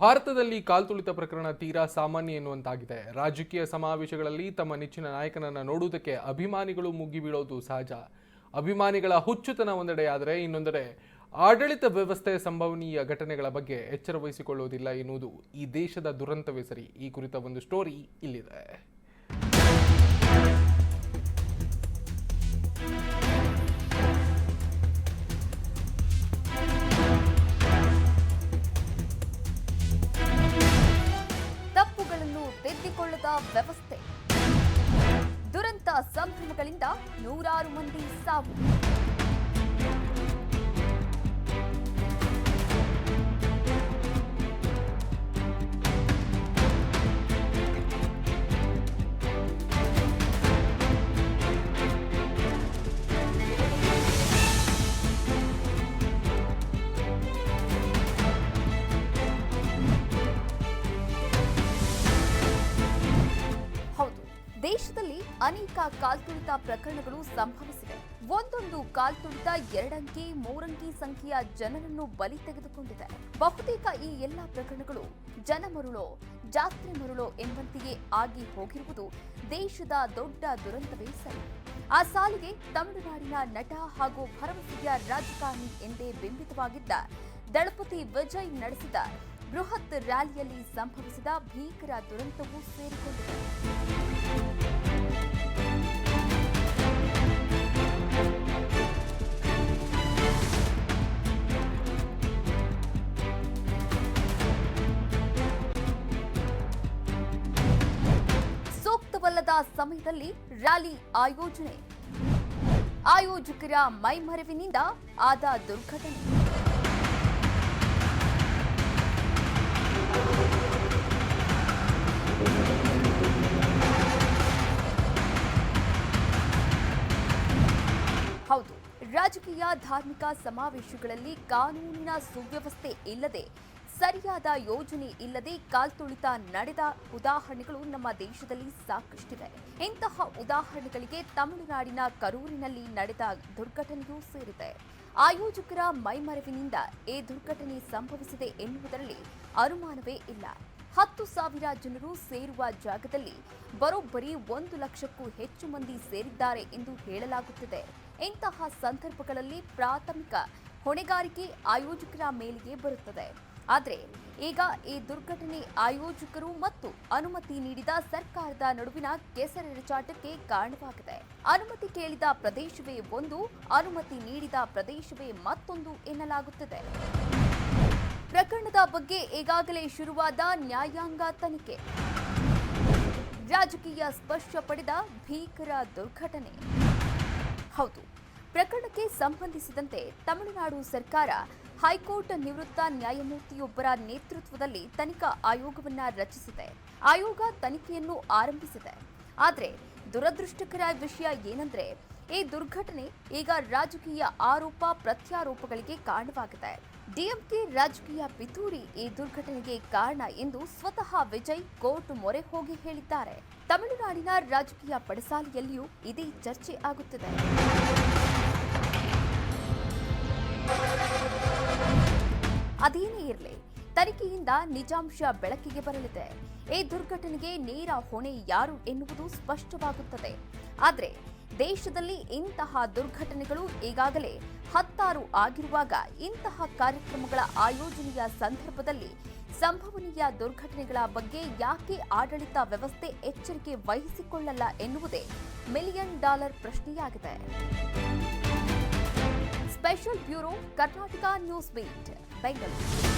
ಭಾರತದಲ್ಲಿ ಕಾಲ್ತುಳಿತ ಪ್ರಕರಣ ತೀರಾ ಸಾಮಾನ್ಯ ಎನ್ನುವಂತಾಗಿದೆ. ರಾಜಕೀಯ ಸಮಾವೇಶಗಳಲ್ಲಿ ತಮ್ಮ ನೆಚ್ಚಿನ ನಾಯಕನನ್ನ ನೋಡುವುದಕ್ಕೆ ಅಭಿಮಾನಿಗಳು ಮುಗಿಬೀಳೋದು ಸಹಜ. ಅಭಿಮಾನಿಗಳ ಹುಚ್ಚುತನ ಒಂದೆಡೆಯಾದರೆ ಇನ್ನೊಂದೆಡೆ ಆಡಳಿತ ವ್ಯವಸ್ಥೆ ಸಂಭವನೀಯ ಘಟನೆಗಳ ಬಗ್ಗೆ ಎಚ್ಚರ ವಹಿಸಿಕೊಳ್ಳುವುದಿಲ್ಲ ಎನ್ನುವುದು ಈ ದೇಶದ ದುರಂತವೇ ಸರಿ. ಈ ಕುರಿತ ಒಂದು ಸ್ಟೋರಿ ಇಲ್ಲಿದೆ. ತಿದ್ದಿಕೊಳ್ಳದ ವ್ಯವಸ್ಥೆ. ದುರಂತ ಸಂಭ್ರಮಗಳಿಂದ ನೂರಾರು ಮಂದಿ ಸಾವು. ದೇಶದಲ್ಲಿ ಅನೇಕ ಕಾಲ್ತುಳಿತ ಪ್ರಕರಣಗಳು ಸಂಭವಿಸಿವೆ. ಒಂದೊಂದು ಕಾಲ್ತುಳಿತ ಎರಡಂಕಿ, ಮೂರಂಕಿ ಸಂಖ್ಯೆಯ ಜನರನ್ನು ಬಲಿ ತೆಗೆದುಕೊಂಡಿದೆ. ಬಹುತೇಕ ಈ ಎಲ್ಲ ಪ್ರಕರಣಗಳು ಜನಮರುಳೋ, ಜಾತ್ರೆ ಮರುಳೋ ಎಂಬಂತೆಯೇ ಆಗಿ ಹೋಗಿರುವುದು ದೇಶದ ದೊಡ್ಡ ದುರಂತವೇ ಸರಿ. ಆ ಸಾಲಿಗೆ ತಮಿಳುನಾಡಿನ ನಟ ಹಾಗೂ ಭರವಸೆಯ ರಾಜಕಾರಣಿ ಎಂದೇ ಬಿಂಬಿತವಾಗಿದ್ದ ದಳಪತಿ ವಿಜಯ್ ನಡೆಸಿದ ಬೃಹತ್ ರ್ಯಾಲಿಯಲ್ಲಿ ಸಂಭವಿಸಿದ ಭೀಕರ ದುರಂತವೂ ಸೇರಿಕೊಂಡಿದೆ. ಸೂಕ್ತವಲ್ಲದ ಸಮಯದಲ್ಲಿ ರ್ಯಾಲಿ ಆಯೋಜನೆ. ಆಯೋಜಕರ ಮೈಮರೆವಿನಿಂದ ಆದ ದುರ್ಘಟನೆ. ರಾಜಕೀಯ ಧಾರ್ಮಿಕ ಸಮಾವೇಶಗಳಲ್ಲಿ ಕಾನೂನಿನ ಸುವ್ಯವಸ್ಥೆ ಇಲ್ಲದೆ, ಸರಿಯಾದ ಯೋಜನೆ ಇಲ್ಲದೆ ಕಾಲ್ತುಳಿತ ನಡೆದ ಉದಾಹರಣೆಗಳು ನಮ್ಮ ದೇಶದಲ್ಲಿ ಸಾಕಷ್ಟಿವೆ. ಇಂತಹ ಉದಾಹರಣೆಗಳಿಗೆ ತಮಿಳುನಾಡಿನ ಕರೂರಿನಲ್ಲಿ ನಡೆದ ದುರ್ಘಟನೆಯೂ ಸೇರಿದೆ. ಆಯೋಜಕರ ಮೈಮರವಿನಿಂದ ಈ ದುರ್ಘಟನೆ ಸಂಭವಿಸಿದೆ ಎನ್ನುವುದರಲ್ಲಿ ಅನುಮಾನವೇ ಇಲ್ಲ. ಹತ್ತು ಸಾವಿರ ಜನರು ಸೇರುವ ಜಾಗದಲ್ಲಿ ಬರೋಬ್ಬರಿ ಒಂದು ಲಕ್ಷಕ್ಕೂ ಹೆಚ್ಚು ಮಂದಿ ಸೇರಿದ್ದಾರೆ ಎಂದು ಹೇಳಲಾಗುತ್ತಿದೆ. ಇಂತಹ ಸಂದರ್ಭಗಳಲ್ಲಿ ಪ್ರಾಥಮಿಕ ಹೊಣೆಗಾರಿಕೆ ಆಯೋಜಕರ ಮೇಲಿಗೆ ಬರುತ್ತದೆ. ಆದರೆ ಈಗ ಈ ದುರ್ಘಟನೆ ಆಯೋಜಕರು ಮತ್ತು ಅನುಮತಿ ನೀಡಿದ ಸರ್ಕಾರದ ನಡುವಿನ ಕೆಸರೆರಚಾಟಕ್ಕೆ ಕಾರಣವಾಗಿದೆ. ಅನುಮತಿ ಕೇಳಿದ ಪ್ರದೇಶವೇ ಒಂದು, ಅನುಮತಿ ನೀಡಿದ ಪ್ರದೇಶವೇ ಮತ್ತೊಂದು ಎನ್ನಲಾಗುತ್ತದೆ. ಪ್ರಕರಣದ ಬಗ್ಗೆ ಈಗಾಗಲೇ ಶುರುವಾದ ನ್ಯಾಯಾಂಗ ತನಿಖೆ. ರಾಜಕೀಯ ಸ್ಪರ್ಶ ಪಡೆದ ಭೀಕರ ದುರ್ಘಟನೆ. ಹೌದು. ಪ್ರಕರಣಕ್ಕೆ ಸಂಬಂಧಿಸಿದಂತೆ ತಮಿಳುನಾಡು ಸರ್ಕಾರ ಹೈಕೋರ್ಟ್ ನಿವೃತ್ತ ನ್ಯಾಯಮೂರ್ತಿಯೊಬ್ಬರ ನೇತೃತ್ವದಲ್ಲಿ ತನಿಖಾ ಆಯೋಗವನ್ನ ರಚಿಸಿದೆ. ಆಯೋಗ ತನಿಖೆಯನ್ನು ಆರಂಭಿಸಿದೆ. ಆದರೆ ದುರದೃಷ್ಟಕರ ವಿಷಯ ಏನಂದ್ರೆ, ಈ ದುರ್ಘಟನೆ ಈಗ ರಾಜಕೀಯ ಆರೋಪ ಪ್ರತ್ಯಾರೋಪಗಳಿಗೆ ಕಾರಣವಾಗಿದೆ. ಡಿಎಂಕೆ ರಾಜಕೀಯ ಪಿತೂರಿ ಈ ದುರ್ಘಟನೆಗೆ ಕಾರಣ ಎಂದು ಸ್ವತಃ ವಿಜಯ್ ಕೋರ್ಟ್ ಮೊರೆ ಹೋಗಿ ಹೇಳಿದ್ದಾರೆ. ತಮಿಳುನಾಡಿನ ರಾಜಕೀಯ ಪಡಸಾಲಿಯಲ್ಲಿಯೂ ಇದೇ ಚರ್ಚೆ ಆಗುತ್ತಿದೆ. ಅದೇನೇ ಇರಲಿ, ತನಿಖೆಯಿಂದ ನಿಜಾಂಶ ಬೆಳಕಿಗೆ ಬರಲಿದೆ. ಈ ದುರ್ಘಟನೆಗೆ ನೇರ ಹೊಣೆ ಯಾರು ಎನ್ನುವುದು ಸ್ಪಷ್ಟವಾಗುತ್ತದೆ. ಆದರೆ ದೇಶದಲ್ಲಿ ಇಂತಹ ದುರ್ಘಟನೆಗಳು ಈಗಾಗಲೇ ಹತ್ತಾರು ಆಗಿರುವಾಗ ಇಂತಹ ಕಾರ್ಯಕ್ರಮಗಳ ಆಯೋಜನೆಯ ಸಂದರ್ಭದಲ್ಲಿ ಸಂಭವನೀಯ ದುರ್ಘಟನೆಗಳ ಬಗ್ಗೆ ಯಾಕೆ ಆಡಳಿತ ವ್ಯವಸ್ಥೆ ಎಚ್ಚರಿಕೆ ವಹಿಸಿಕೊಳ್ಳಲ್ಲ ಎನ್ನುವುದೇ ಮಿಲಿಯನ್ ಡಾಲರ್ ಪ್ರಶ್ನೆಯಾಗಿದೆ. Special bureau Karnataka news beat Bengaluru.